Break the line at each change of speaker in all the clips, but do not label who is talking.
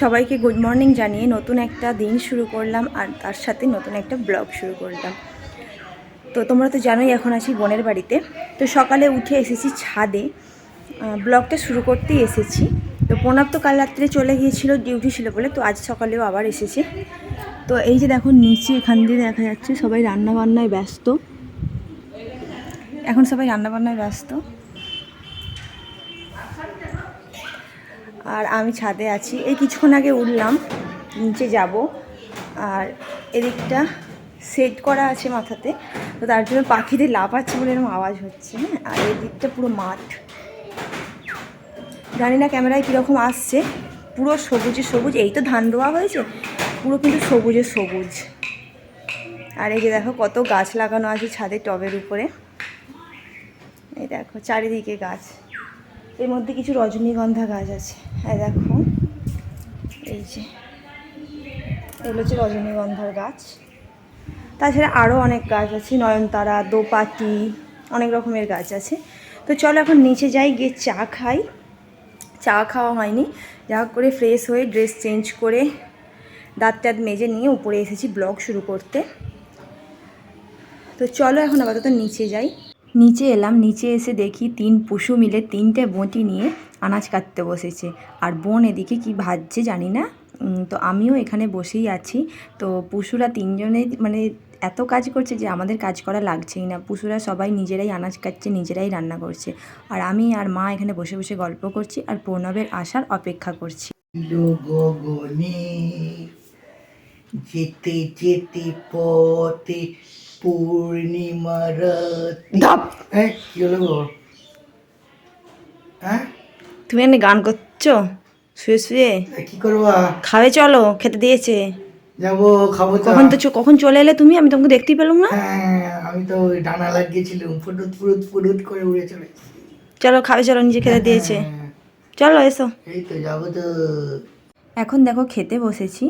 সবাইকে good morning জানিয়ে নতুন একটা দিন শুরু করলাম আর তার সাথে নতুন একটা ব্লগ শুরু করলাম। তো তোমরা তো জানোই এখন আছি বোনের বাড়িতে। তো সকালে উঠে এসেছি ছাদে। ব্লগটা শুরু করতেই এসেছি। তো প্রণব তো কাল রাত্রে চলে গিয়েছিল, ডিউটি ছিল বলে, তো আজ সকালেও আবার এসেছে। তো এই যে দেখো নিচে এখান দিয়ে দেখা যাচ্ছে সবাই রান্নাবান্নায় ব্যস্ত। এখন সবাই রান্না বান্নায় ব্যস্ত। আর আমি ছাদে আছি। এই কিছুক্ষণ আগে উঠলাম, নিচে যাব। আর এদিকটা সেট করা আছে মাথাতে, তো তার জন্য পাখিদের লাফাচ্ছে বলে এরকম আওয়াজ হচ্ছে হ্যাঁ? আর এই দিকটা পুরো মাঠ। জানি না ক্যামেরায় কীরকম আসছে, পুরো সবুজে সবুজ। এই তো ধান রোয়া হয়েছে, পুরো কিন্তু সবুজে সবুজ। আর এই যে দেখো কত গাছ লাগানো আছে ছাদের টবের উপরে। এই দেখো, চারিদিকে গাছ। এর মধ্যে কিছু রজনীগন্ধা গাছ আছে। হ্যাঁ দেখো, এই যে, এগুলো হচ্ছে রজনীগন্ধার গাছ। তাছাড়া আরও অনেক গাছ আছে, নয়নতারা, দোপাটি, অনেক রকমের গাছ আছে। তো চলো এখন নিচে যাই, গিয়ে চা খাই। চা খাওয়া হয়নি। যা করে ফ্রেশ হয়ে ড্রেস চেঞ্জ করে দাঁত টাত মেজে নিয়ে উপরে এসেছি ব্লগ শুরু করতে। তো চলো এখন আপাতত নিচে যাই। নিচে এলাম, নিচে এসে দেখি তিন পশু মিলে তিনটে বঁটি নিয়ে আনাজ কাটতে বসেছে। আর বোন এদিকে কি ভাজছে জানি না। তো আমিও এখানে বসেই আছি। তো পশুরা তিনজনে মানে এত কাজ করছে যে আমাদের কাজ করা লাগছেই না। পশুরা সবাই নিজেরাই আনাজ কাটছে, নিজেরাই রান্না করছে। আর আমি আর মা এখানে বসে বসে গল্প করছি আর প্রণবের আসার অপেক্ষা করছি।
যেতে যেতে পথে পূর্ণিমা রাতে হ্যাঁ কি হলো গো? হ্যাঁ?
তুমি এখানে গান করছ? শুয়ে শুয়ে?
কি করবা?
খাবে চলো খেতে দিয়েছে।
যাব খাব
কখন তো কখন চলে এলে তুমি? আমি তোমাকে দেখতেই পেলাম না।
হ্যাঁ আমি তো ডানা লাগিয়েছিলাম ফুটুত ফুটুত ফুটুত করে উড়ে চলে
চলো খাবে চলো নিজে খেতে দিয়েছে।
হ্যাঁ,
চলো এসো।
এই তো যাব তো।
এখন দেখো খেতে বসেছি।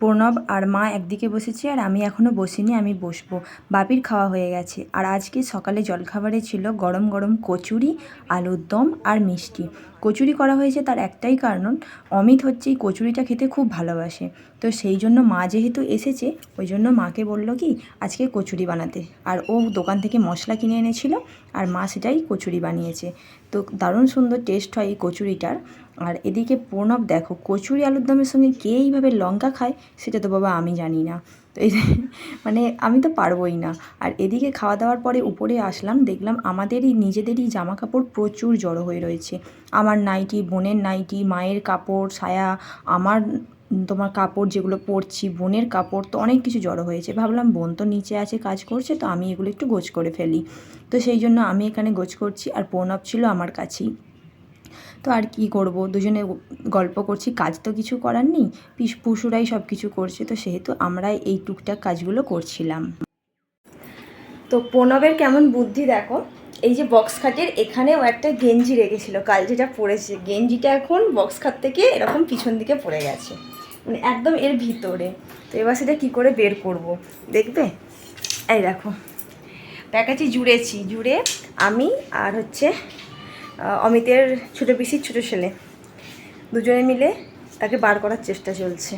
প্রণব আর মা একদিকে বসেছে আর আমি এখনও বসিনি, আমি বসবো। বাপির খাওয়া হয়ে গেছে। আর আজকে সকালে জলখাবারে ছিল গরম গরম কচুরি, আলুর দম আর মিষ্টি। কচুরি করা হয়েছে তার একটাই কারণ, অমিত হচ্ছে এই কচুরিটা খেতে খুব ভালোবাসে। তো সেই জন্য মা যেহেতু এসেছে, ওই জন্য মাকে বলল কি, আজকে কচুরি বানাতে। আর ও দোকান থেকে মশলা কিনে এনেছিল, আর মা সেটাই কচুরি বানিয়েছে। তো দারুণ সুন্দর টেস্ট হয় এই কচুরিটার। আর এদিকে প্রণব দেখো, কচুরি আলুর দমের সঙ্গে কে এইভাবে লঙ্কা খায় সেটা তো বাবা আমি জানি না। তো মানে আমি তো পারবোই না। আর এদিকে খাওয়া দাওয়ার পরে উপরে আসলাম, দেখলাম আমাদেরই নিজেদেরই জামা কাপড় প্রচুর জড়ো হয়ে রয়েছে। আমার নাইটি, বোনের নাইটি, মায়ের কাপড়, সায়া, আমার তোমার কাপড় যেগুলো পরছি, বোনের কাপড় তো অনেক কিছু জড়ো হয়েছে। ভাবলাম, বোন তো নিচে আছে, কাজ করছে, তো আমি এগুলো একটু গোছ করে ফেলি। তো সেই জন্য আমি এখানে গোছ করছি, আর প্রণব ছিল আমার কাছেই। তো আর কি করব? দুজনে গল্প করছি, কাজ তো কিছু করার নেই পশুরাই সব কিছু করছে, তো সেহেতু আমরা এই টুকটাক কাজগুলো করছিলাম। তো প্রণবের কেমন বুদ্ধি দেখো, এই যে বক্স খাটের এখানেও একটা গেঞ্জি রেখেছিল কাল যেটা পড়েছে গেঞ্জিটা এখন বক্স খাট থেকে এরকম পিছন দিকে পড়ে গেছে মানে একদম এর ভিতরে। তো এবার সেটা কী করে বের করব? দেখবে? এই দেখো, প্যাকেজে জুড়েছি, জুড়ে আমি আর হচ্ছে অমিতের ছোটো পিসির ছোটো ছেলে। দুজনে মিলে তাকে বার করার চেষ্টা চলছে।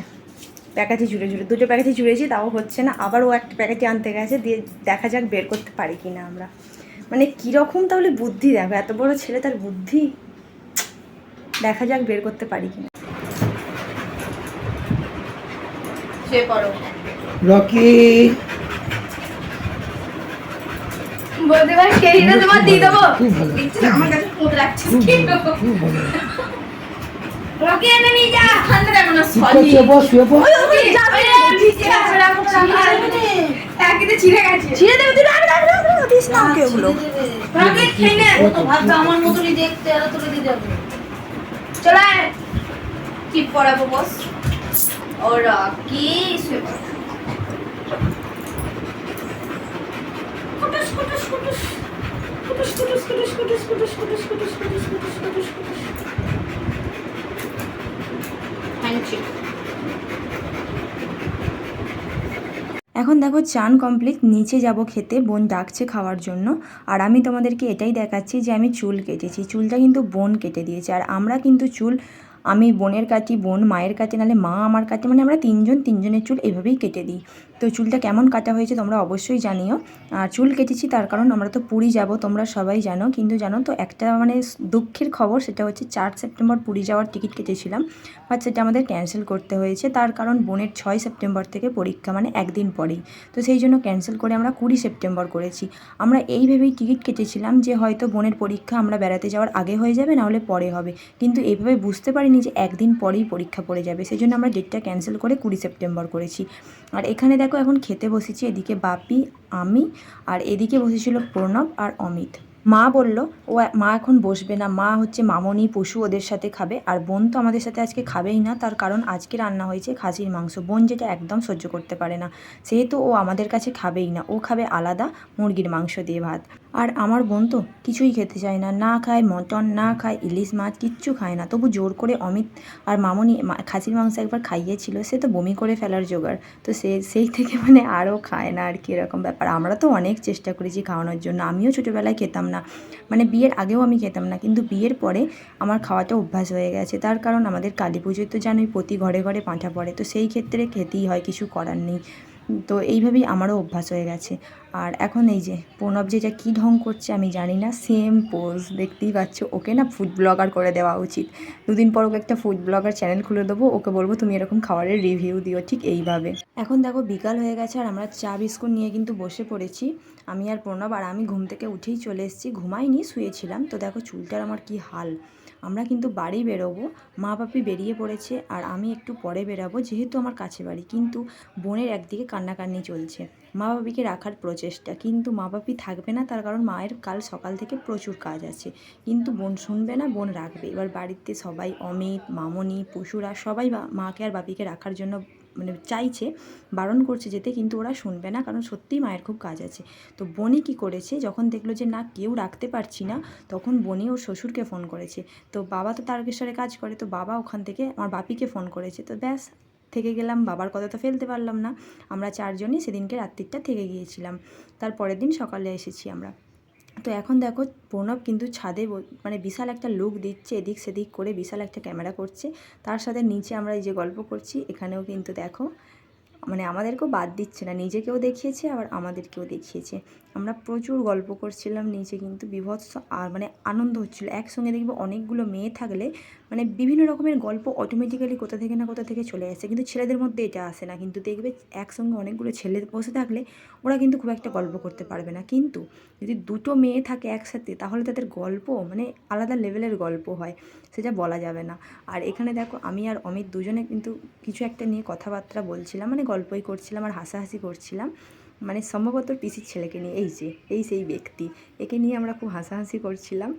প্যাকেটে জুড়ে জুড়ে দুটো প্যাকেটে জুড়েছি তাও হচ্ছে না। আবার ও একটা প্যাকেটে আনতে গেছে দিয়ে দেখা যাক বের করতে পারি কি না আমরা। মানে কীরকম তাহলে বুদ্ধি দেখো এত বড় ছেলে তার বুদ্ধি? দেখা যাক বের করতে পারি কি না
রকি!
বলতে পারি কেরিটা তোমার দিয়ে দেবো।
আমার কাছে ফোন রাখছিস কি
খুব
এনে নিয়ে যা।
ঠান্ডা দেখো না
ঠিক শুয়ে পড়। শুয়ে পড়
যাবে ঠিক আছে রাখো
একদিকে ছিঁড়ে গেছে। ছিঁড়ে দেবে তুই রাখ রাখ রাখ রাখ দিস না ওকে ওগুলো।
রকি খেয়ে নে। ও তো ভাববে আমার মতনই দেখতে আর তোকে দিয়ে যাবে। চলে আয়। টিপ পড়াবো বস? ও রকি শুয়ে পড়।
এখন দেখো চান কমপ্লিট, নিচে যাব খেতে, বোন ডাকছে খাওয়ার জন্য। আর আমি তোমাদেরকে এটাই দেখাচ্ছি যে আমি চুল কেটেছি। চুলটা কিন্তু বোন কেটে দিয়েছে। আর আমরা কিন্তু চুল আমি বোনের কাটি বোন মায়ের কাটে নাহলে মা আমার কাটে মানে আমরা তিনজন, তিনজনের চুল এভাবেই কেটে দিই। তো চুলটা কেমন কাটা হয়েছে তোমরা অবশ্যই জানিও। আর চুল কেটেছি তার কারণ আমরা তো পুরী যাব, তোমরা সবাই জানো। কিন্তু জানো তো একটা মানে দুঃখের খবর, সেটা হচ্ছে চার সেপ্টেম্বর পুরী যাওয়ার টিকিট কেটেছিলাম। বাট সেটা আমাদের ক্যান্সেল করতে হয়েছে। তার কারণ বোনের ছয় সেপ্টেম্বর থেকে পরীক্ষা মানে একদিন পরেই। তো সেই জন্য ক্যান্সেল করে আমরা কুড়ি সেপ্টেম্বর করেছি। আমরা এই ভেবেই টিকিট কেটেছিলাম যে হয়তো বোনের পরীক্ষা আমরা বেড়াতে যাওয়ার আগে হয়ে যাবে, নাহলে পরে হবে। কিন্তু এইভাবে বুঝতে পারিনি যে একদিন পরেই পরীক্ষা পড়ে যাবে সেই জন্য আমরা ডেটটা ক্যান্সেল করে কুড়ি সেপ্টেম্বর করেছি। আর এখানে দেখো এখন খেতে বসেছি, এদিকে বাপি, আমি, আর এদিকে বসেছিল প্রণব আর অমিত। মা বলল, ও মা এখন বসবে না, মা হচ্ছে মামনি, পশু ওদের সাথে খাবে, আর বোন তো আমাদের সাথে আজকে খাবেই না, তার কারণ আজকে রান্না হয়েছে খাসির মাংস, বোন যেটা একদম সহ্য করতে পারে না সেহেতু ও আমাদের কাছে খাবেই না, ও খাবে আলাদা মুরগির মাংস দিয়ে ভাত। আর আমার বোন তো কিছুই খেতে চায় না না খায় মটন, না খায় ইলিশ মাছ, কিচ্ছু খায় না। তবু জোর করে অমিত আর মামনি খাসির মাংস একবার খাইয়েছিল, সে তো বমি করে ফেলার জোগাড়। তো সে, সেই থেকে মানে আরও খায় না আর কি এরকম ব্যাপার। আমরা তো অনেক চেষ্টা করেছি খাওয়ানোর জন্য, আমিও ছোটোবেলায় খেতাম না। মানে বিয়ের আগেও আমি খেতাম না, কিন্তু বিয়ের পরে আমার খাওয়াটা অভ্যাস হয়ে গেছে। তার কারণ আমাদের কালী পুজোয় তো জানোই প্রতি ঘরে ঘরে পাঁঠা পড়ে, তো সেই ক্ষেত্রে খেতেই হয়, কিছু করার নেই। তো এইভাবেই আমারও অভ্যাস হয়ে গেছে। আর এখন এই যে প্রণব যে যা কী ঢং করছে আমি জানি না সেম পোজ দেখতেই পাচ্ছ। ওকে না ফুড ব্লগার করে দেওয়া উচিত। দুদিন পর ওকে একটা ফুড ব্লগার চ্যানেল খুলে দেবো, ওকে বলব তুমি এরকম খাবারের রিভিউ দিও ঠিক এইভাবে। এখন দেখো বিকাল হয়ে গেছে আর আমরা চা বিস্কুট নিয়ে কিন্তু বসে পড়েছি। আমি আর প্রণব আর আমি ঘুম থেকে উঠেই চলে এসেছি, ঘুমাইনি, শুয়েছিলাম। তো দেখো চুলটার আমার কি হাল। আমরা কিন্তু বাড়ি বেরোবো, মা বাপি বেরিয়ে পড়েছে আর আমি একটু পরে বেরাবো যেহেতু আমার কাছে বাড়ি। কিন্তু বোনের একদিকে কান্নাকান্নি চলছে। মা বাপিকে রাখার প্রচেষ্টা, কিন্তু মা বাপি থাকবে না তার কারণ মায়ের কাল সকাল থেকে প্রচুর কাজ আছে। কিন্তু বোন শুনবে না, বোন রাখবে। এবার বাড়িতে সবাই অমিত, মামনি, পশুরা সবাই মাকে আর বাপিকে রাখার জন্য মানে চাইছে, বারণ করছে যেতে কিন্তু ওরা শুনবে না, কারণ সত্যিই মায়ের খুব কাজ আছে। তো বনি কি করেছে? যখন দেখল যে না, কেউ রাখতে পারছি না, তখন বনি ওর শ্বশুরকে ফোন করেছে। তো বাবা তো তারকেশ্বরে কাজ করে, তো বাবা ওখান থেকে আমার বাপিকে ফোন করেছে। তো ব্যাস, থেকে গেলাম, বাবার কথা তো ফেলতে পারলাম না। আমরা চারজনই সেদিনকে রাত্রিটা থেকে গিয়েছিলাম। তার পরের দিন সকালে এসেছি আমরা। তো এখন দেখো প্রণব কিন্তু ছাদে মানে বিশাল একটা লুক দিচ্ছে, এদিক সেদিক করে বিশাল একটা ক্যামেরা করছে। তার সাথে নিচে আমরা এই যে গল্প করছি, এখানেও কিন্তু দেখো মানে আমাদেরকেও বাদ দিচ্ছে না। নিজেকেও দেখিয়েছে, আবার আমাদেরকেও দেখিয়েছে। আমরা প্রচুর গল্প করছিলাম নিচে কিন্তু বিভৎস আর মানে আনন্দ হচ্ছিল। একসঙ্গে দেখবে অনেকগুলো মেয়ে থাকলে মানে বিভিন্ন রকমের গল্প অটোমেটিক্যালি কোথা থেকে না কোথা থেকে চলে আসে। কিন্তু ছেলেদের মধ্যে এটা আসে না। কিন্তু দেখবে একসঙ্গে অনেকগুলো ছেলে বসে থাকলে, ওরা কিন্তু খুব একটা গল্প করতে পারবে না। কিন্তু যদি দুটো মেয়ে থাকে একসাথে, তাহলে তাদের গল্প মানে আলাদা লেভেলের গল্প হয়। সেটা বলা যাবে না। আর এখানে দেখো, আমি আর অমিত দুজনে কিন্তু কিছু একটা নিয়ে কথাবার্তা বলছিলাম। মানে গল্পই করছিলাম আর হাসাহাসি করছিলাম। মানে সম্ভবত পিসির ছেলেকে নিয়ে, এই যে, এই সেই ব্যক্তি। একে নিয়ে আমরা খুব হাসাহাসি করছিলাম।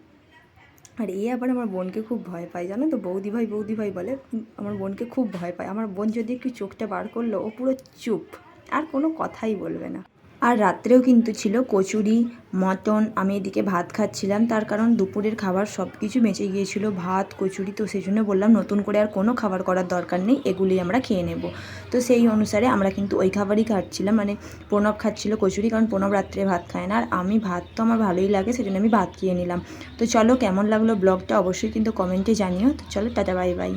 আর এই আবার আমার বোনকে খুব ভয় পায়, জানো তো? বৌদি ভাই বৌদি ভাই বলে, আমার বোনকে খুব ভয় পায়। আমার বোন যদি একটু চোখটা বার করল, ও পুরো চুপ, আর কোনো কথাই বলবে না। আর রাত্রেও কিন্তু ছিল কচুরি, মটন। আমি এদিকে ভাত খাচ্ছিলাম, তার কারণ দুপুরের খাবার সব কিছু বেঁচে গিয়েছিল, ভাত, কচুরি, তো সেই জন্য বললাম নতুন করে আর কোনো খাবার করার দরকার নেই এগুলি আমরা খেয়ে নেব। তো সেই অনুসারে আমরা কিন্তু ওই খাবারই খাচ্ছিলাম মানে প্রণব খাচ্ছিল কচুরি, কারণ প্রণব রাত্রে ভাত খায় না। আর আমি ভাত তো আমার ভালোই লাগে, সেজন্য আমি ভাত খেয়ে নিলাম। তো চলো কেমন লাগল ব্লগটা অবশ্যই কিন্তু কমেন্টে জানিও। তো চলো টাটা, বাই বাই।